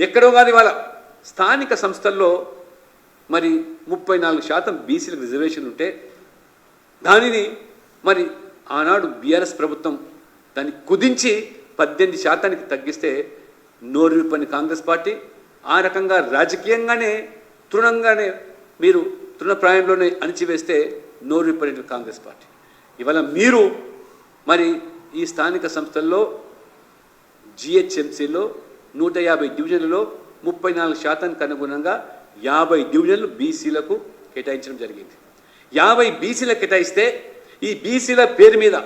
ఎక్కడో కాదు ఇవాళ. స్థానిక సంస్థల్లో మరి ముప్పై నాలుగు శాతం బీసీలకు రిజర్వేషన్ ఉంటే దానిని మరి ఆనాడు బీఆర్ఎస్ ప్రభుత్వం దాన్ని కుదించి పద్దెనిమిది శాతానికి తగ్గిస్తే నోరు కాంగ్రెస్ పార్టీ ఆ రకంగా రాజకీయంగానే తృణంగానే మీరు తృణప్రాయంలోనే అణిచివేస్తే నోరు కాంగ్రెస్ పార్టీ. ఇవాళ మీరు మరి ఈ స్థానిక సంస్థల్లో జిహెచ్ఎంసీలో నూట యాభై డివిజన్లలో ముప్పై నాలుగు శాతానికి అనుగుణంగా యాభై డివిజన్లు బీసీలకు కేటాయించడం జరిగింది. యాభై బీసీలకు కేటాయిస్తే ఈ బీసీల పేరు మీద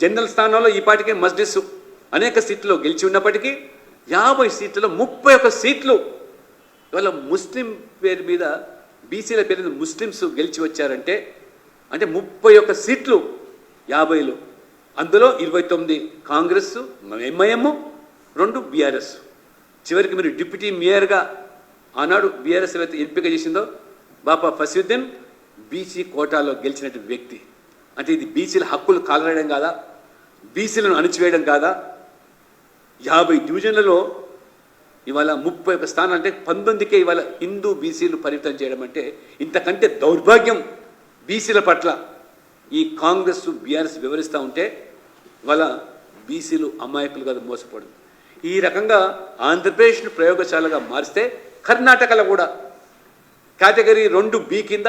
జనరల్ స్థానంలో ఈ పాటికే మజ్లిస్ అనేక సీట్లు గెలిచి ఉన్నప్పటికీ యాభై సీట్లలో ముప్పై ఒక్క సీట్లు ఇవాళ ముస్లిం పేరు మీద బీసీల పేరు మీద ముస్లిమ్స్ గెలిచి వచ్చారంటే అంటే ముప్పై ఒక్క సీట్లు యాభైలో. అందులో ఇరవై తొమ్మిది కాంగ్రెస్ ఎంఐఎం రెండు బీఆర్ఎస్ చివరికి మీరు డిప్యూటీ మేయర్గా ఆనాడు బీఆర్ఎస్ ఏవైతే ఎంపిక చేసిందో బాపా ఫసీద్దీన్ బీసీ కోటాలో గెలిచినట్టు వ్యక్తి. అంటే ఇది బీసీల హక్కులు కాలరాయడం కాదా? బీసీలను అణిచివేయడం కాదా? యాభై డివిజన్లలో ఇవాళ ముప్పై ఒక స్థానం అంటే పంతొమ్మిదికే ఇవాళ హిందూ బీసీలు పరిమితం చేయడం అంటే ఇంతకంటే దౌర్భాగ్యం బీసీల పట్ల. ఈ కాంగ్రెస్ బీఆర్ఎస్ వివరిస్తూ ఉంటే ఇవాళ బీసీలు అమాయకులు కాదు ఈ రకంగా ఆంధ్రప్రదేశ్ను ప్రయోగశాలగా మారిస్తే కర్ణాటకలో కూడా కేటగిరీ రెండు బి కింద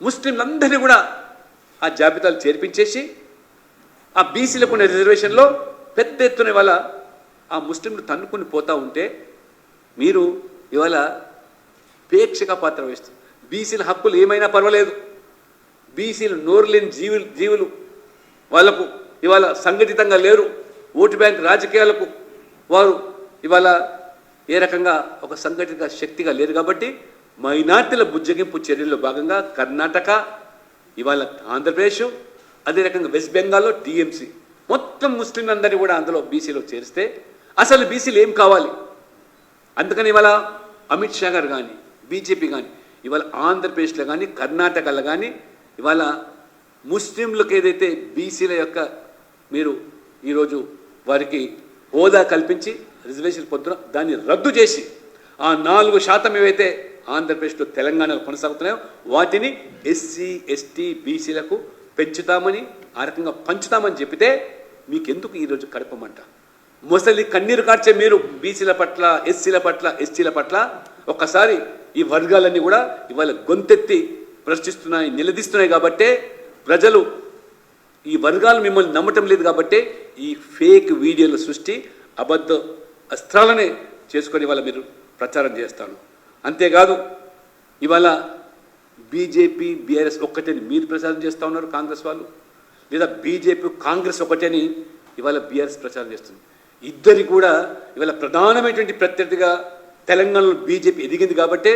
ముస్లింలందరినీ కూడా ఆ జాబితాలు చేర్పించేసి ఆ బీసీలకు ఉన్న రిజర్వేషన్లో పెద్ద ఎత్తున ఇవాళ ఆ ముస్లింలు తన్నుకుని పోతూ ఉంటే మీరు ఇవాళ ప్రేక్షక పాత్ర వేస్తారు బీసీల హక్కులు ఏమైనా పర్వాలేదు. బీసీలు నోరు లేని జీవులు జీవులు వాళ్ళకు ఇవాళ సంఘటితంగా లేరు. ఓటు బ్యాంక్ రాజకీయాలకు వారు ఇవాళ ఏ రకంగా ఒక సంఘటిత శక్తిగా లేరు కాబట్టి మైనార్టీల బుజ్జగింపు చర్యల్లో భాగంగా కర్ణాటక ఇవాళ ఆంధ్రప్రదేశ్ అదే రకంగా వెస్ట్ బెంగాల్లో టీఎంసీ. మొత్తం ముస్లింలందరినీ కూడా అందులో బీసీలో చేరిస్తే అసలు బీసీలు ఏం కావాలి? అందుకని ఇవాళ అమిత్ షా గారు కానీ బీజేపీ కానీ ఇవాళ ఆంధ్రప్రదేశ్లో కానీ కర్ణాటకలో కానీ ఇవాళ ముస్లింలకు ఏదైతే బీసీల యొక్క మీరు ఈరోజు వారికి హోదా కల్పించి రిజర్వేషన్ పొద్దున దాన్ని రద్దు చేసి ఆ నాలుగు శాతం ఏవైతే ఆంధ్రప్రదేశ్లో తెలంగాణలో కొనసాగుతున్నాయో వాటిని ఎస్సీ ఎస్టీ బీసీలకు పెంచుతామని ఆ రకంగా పంచుతామని చెప్పితే మీకెందుకు ఈరోజు కడపమంట మొసలి కన్నీరు కార్చే మీరు బీసీల పట్ల ఎస్సీల పట్ల ఎస్టీల పట్ల ఒక్కసారి ఈ వర్గాలన్నీ కూడా ఇవాళ గొంతెత్తి ప్రశ్నిస్తున్నాయి నిలదీస్తున్నాయి కాబట్టే ప్రజలు ఈ వర్గాలు మిమ్మల్ని నమ్మటం లేదు కాబట్టి ఈ ఫేక్ వీడియోల సృష్టి అబద్ధ అస్త్రాలనే చేసుకొని ఇవాళ మీరు ప్రచారం చేస్తాను అంతేకాదు ఇవాళ బీజేపీ బీఆర్ఎస్ ఒక్కటేని మీరు ప్రచారం చేస్తూ ఉన్నారు కాంగ్రెస్ వాళ్ళు. లేదా బీజేపీ కాంగ్రెస్ ఒకటేని ఇవాళ బీఆర్ఎస్ ప్రచారం చేస్తుంది. ఇద్దరి కూడా ఇవాళ ప్రధానమైనటువంటి ప్రత్యర్థిగా తెలంగాణలో బీజేపీ ఎదిగింది కాబట్టే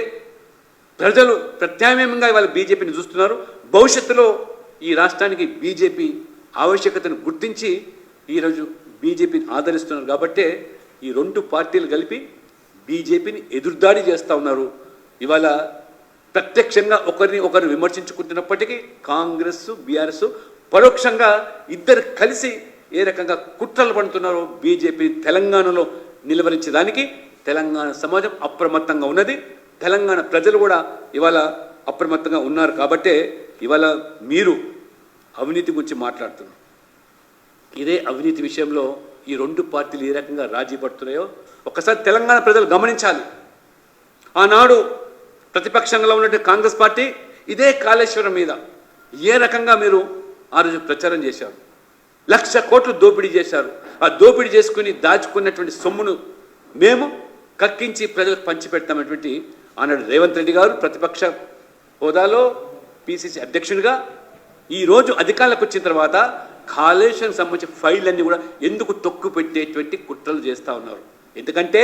ప్రజలు ప్రత్యామ్నాయంగా ఇవాళ బీజేపీని చూస్తున్నారు. భవిష్యత్తులో ఈ రాష్ట్రానికి బీజేపీ ఆవశ్యకతను గుర్తించి ఈరోజు బీజేపీని ఆదరిస్తున్నారు. కాబట్టే ఈ రెండు పార్టీలు కలిపి బీజేపీని ఎదురుదాడి చేస్తూ ఉన్నారు. ఇవాళ ప్రత్యక్షంగా ఒకరిని ఒకరు విమర్శించుకుంటున్నప్పటికీ కాంగ్రెస్ బీఆర్ఎస్ పరోక్షంగా ఇద్దరు కలిసి ఏ రకంగా కుట్రలు పడుతున్నారో బీజేపీ తెలంగాణలో నిలవరించడానికి తెలంగాణ సమాజం అప్రమత్తంగా ఉన్నది. తెలంగాణ ప్రజలు కూడా ఇవాళ అప్రమత్తంగా ఉన్నారు కాబట్టే ఇవాళ మీరు అవినీతి గురించి మాట్లాడుతున్నారు. ఇదే అవినీతి విషయంలో ఈ రెండు పార్టీలు ఏ రకంగా రాజీ పడుతున్నాయో ఒకసారి తెలంగాణ ప్రజలు గమనించాలి. ఆనాడు ప్రతిపక్షంలో ఉన్నటువంటి కాంగ్రెస్ పార్టీ ఇదే కాళేశ్వరం మీద ఏ రకంగా మీరు ఆ రోజు ప్రచారం చేశారు? లక్ష కోట్లు దోపిడీ చేశారు. ఆ దోపిడీ చేసుకుని దాచుకున్నటువంటి సొమ్మును మేము కక్కించి ప్రజలకు పంచిపెడతామనేటువంటి ఆనాడు రేవంత్ రెడ్డి గారు ప్రతిపక్ష హోదాలో పిసిసి అధ్యక్షునిగా ఈరోజు అధికారులకు వచ్చిన తర్వాత కాళేశ్వరం సంబంధించిన ఫైల్ అన్ని కూడా ఎందుకు తొక్కు పెట్టేటువంటి కుట్రలు చేస్తూ ఉన్నారు. ఎందుకంటే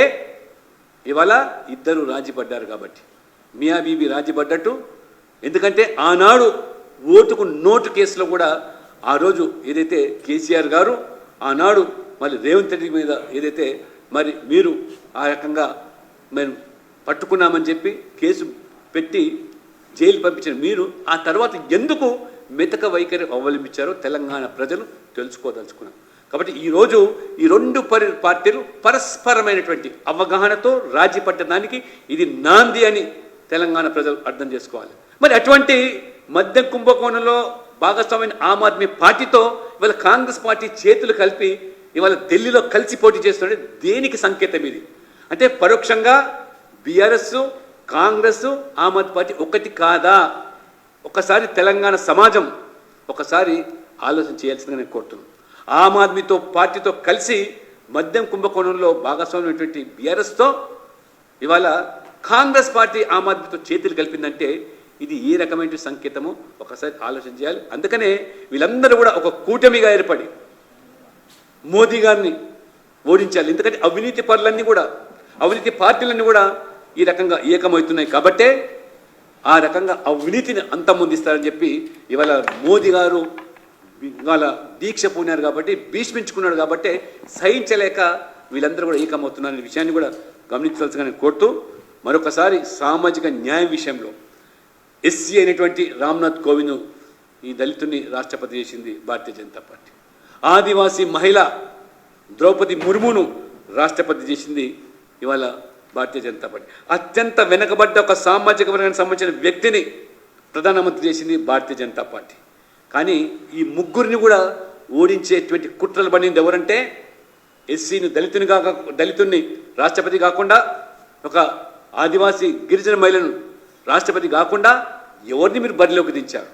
ఇవాళ ఇద్దరు రాజీ పడ్డారు కాబట్టి. మియా బీబీ రాజీ పడ్డట్టు ఎందుకంటే ఆనాడు ఓటుకు నోటు కేసులో కూడా ఆ రోజు ఏదైతే కేసీఆర్ గారు ఆనాడు మరి రేవంత్ రెడ్డి మీద ఏదైతే మరి మీరు ఆ రకంగా మేము పట్టుకున్నామని చెప్పి కేసు పెట్టి జైలు పంపించిన మీరు ఆ తర్వాత ఎందుకు మెతక వైఖరి అవలంబించారో తెలంగాణ ప్రజలు తెలుసుకోదలుచుకున్నారు. కాబట్టి ఈరోజు ఈ రెండు పరి పార్టీలు పరస్పరమైనటువంటి అవగాహనతో రాజీ పట్టడానికి ఇది నాంది అని తెలంగాణ ప్రజలు అర్థం చేసుకోవాలి. మరి అటువంటి మధ్య కుంభకోణంలో భాగస్వామైన ఆమ్ ఆద్మీ పార్టీతో ఇవాళ కాంగ్రెస్ పార్టీ చేతులు కలిపి ఇవాళ ఢిల్లీలో కలిసి పోటీ చేస్తుంటే దేనికి సంకేతం ఇది? అంటే పరోక్షంగా బీఆర్ఎస్ కాంగ్రెస్ ఆమ్ ఆద్మీ పార్టీ ఒకటి కాదా? ఒకసారి తెలంగాణ సమాజం ఒకసారి ఆలోచన చేయాల్సిందిగా నేను కోరుతున్నాను. ఆమ్ ఆద్మీతో పార్టీతో కలిసి మద్యం కుంభకోణంలో భాగస్వామ్యమైనటువంటి బీఆర్ఎస్తో ఇవాళ కాంగ్రెస్ పార్టీ ఆమ్ ఆద్మీతో చేతులు కలిపిందంటే ఇది ఏ రకమైన సంకేతమో. ఒకసారి ఆలోచన చేయాలి. అందుకనే వీళ్ళందరూ కూడా ఒక కూటమిగా ఏర్పడి మోదీ గారిని ఓడించాలి. ఎందుకంటే అవినీతి పనులన్నీ కూడా అవినీతి పార్టీలన్నీ కూడా ఈ రకంగా ఏకమవుతున్నాయి కాబట్టే ఆ రకంగా అవినీతిని అంతమొందిస్తారని చెప్పి ఇవాళ మోదీ గారు ఇవాళ దీక్ష పూనారు కాబట్టి భీష్మించుకున్నాడు కాబట్టి సహించలేక వీళ్ళందరూ కూడా ఏకమవుతున్నారనే విషయాన్ని కూడా గమనించవలసిందని కోరుతూ మరొకసారి సామాజిక న్యాయం విషయంలో ఎస్సీ అయినటువంటి రామ్నాథ్ కోవింద్ ఈ దళితుని రాష్ట్రపతి చేసింది భారతీయ జనతా పార్టీ. ఆదివాసీ మహిళ ద్రౌపది ముర్మును రాష్ట్రపతి చేసింది ఇవాళ భారతీయ జనతా పార్టీ. అత్యంత వెనుకబడ్డ ఒక సామాజిక వర్గానికి సంబంధించిన వ్యక్తిని ప్రధానమంత్రి చేసింది భారతీయ జనతా పార్టీ. కానీ ఈ ముగ్గురిని కూడా ఓడించేటువంటి కుట్రలు పడింది ఎవరంటే ఎస్సీని దళితుని కాక దళితుని రాష్ట్రపతి కాకుండా ఒక ఆదివాసీ గిరిజన మహిళను రాష్ట్రపతి కాకుండా ఎవరిని మీరు బరిలోకి దించారు?